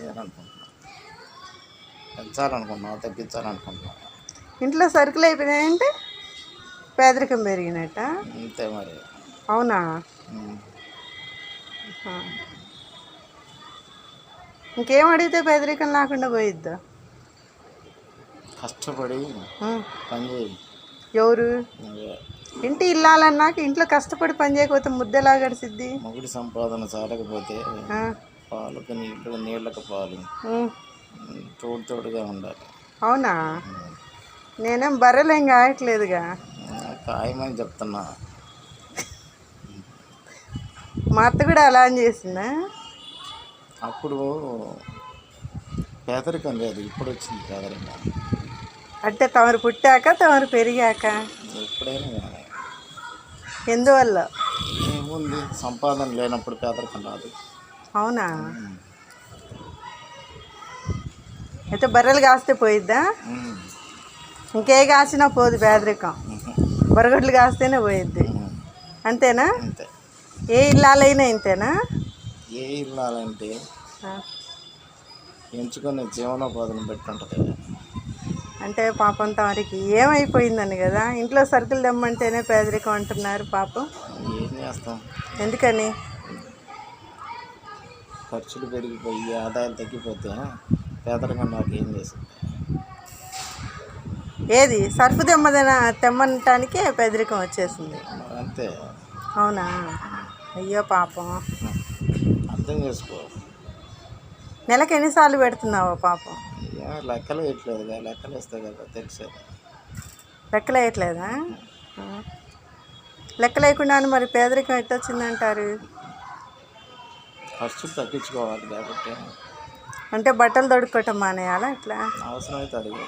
చేయాలనుకుంటున్నాం. పెంచాలనుకుంటున్నాం తగ్గించాలనుకుంటున్నాం. ఇంట్లో సరుకులు అయిపోయినాయంటే పేదరికం పెరిగినట్ట? అంతే మరి. అవునా. ఇంకేం అడిగితే పేదరికం లేకుండా పోయిద్దా? కష్టపడి. పని ఎవరు? ఇంటి ఇల్లాలన్నాక ఇంట్లో కష్టపడి పని చేయకపోతే ముద్దెలా గడిసిద్ది? మొగుడి సంపాదన చాలకపోతే. పాలకు నీళ్ళు నీళ్ళకు పాలు. తోడు తోడుగా ఉండాలి. అవునా? నేనేం బర్రెలు ఏం కాయట్లేదుగా? ఉమ్, ఖాయమని చెప్తున్నా. మా అత్త కూడా అలా అని చేసిందా? అప్పుడు పేదరికం లేదు ఇప్పుడు వచ్చింది పేదరికం. అంటే తమరు పుట్టాక తమరు పెరిగాక? ఎప్పుడైనా ఎందువల్ల? ఏముంది? సంపాదన లేనప్పుడు పేదరికం రాదు. అవునా? అయితే బర్రెలు కాస్తే పోయిద్దా? ఇంకే కాసినా పోదు పేదరికం. బరగొడ్లు కాస్తేనే పోయిద్ది. అంతేనా? అంతే. ఏ ఇల్లాలైనా ఇంతేనా? ఏ ఇల్లాలంటే ఆ. ఎంచుకునే జీవనోపాధిని బట్టి ఉంటుంది అంటే పాపం తమరికి ఏమైపోయిందని కదా. ఇంట్లో సరుకులు తెమ్మంటేనే పేదరికం అంటున్నారు పాపం. ఏం చేస్తాం? ఎందుకని? ఖర్చులు పెరిగిపోయి ఆదాయాలు తగ్గిపోతే పేదరికం నాకు ఏం చేసింది ఏది? సర్ఫ్ తెమ్మదన తెమ్మంటానికే పేదరికం వచ్చేసింది. అంతే. అవునా? అయ్యో పాపం. అర్థం చేసుకో. నెలకి ఎన్నిసార్లు పెడుతున్నావో పాపం? లెక్కలు వేయట్లేదు లెక్కలు వేస్తే కదా తెలిసేది. లెక్కలు వేయట్లేదా ఆ. లెక్క లేకుండా మరి పేదరికం ఎట్టొచ్చిందంటారు? ఖర్చులు తగ్గించుకోవాలి కాబట్టి అంటే బట్టలు తొడుక్కోవటం మానేయాలా ఇట్లా? అవసరమైతే కూడా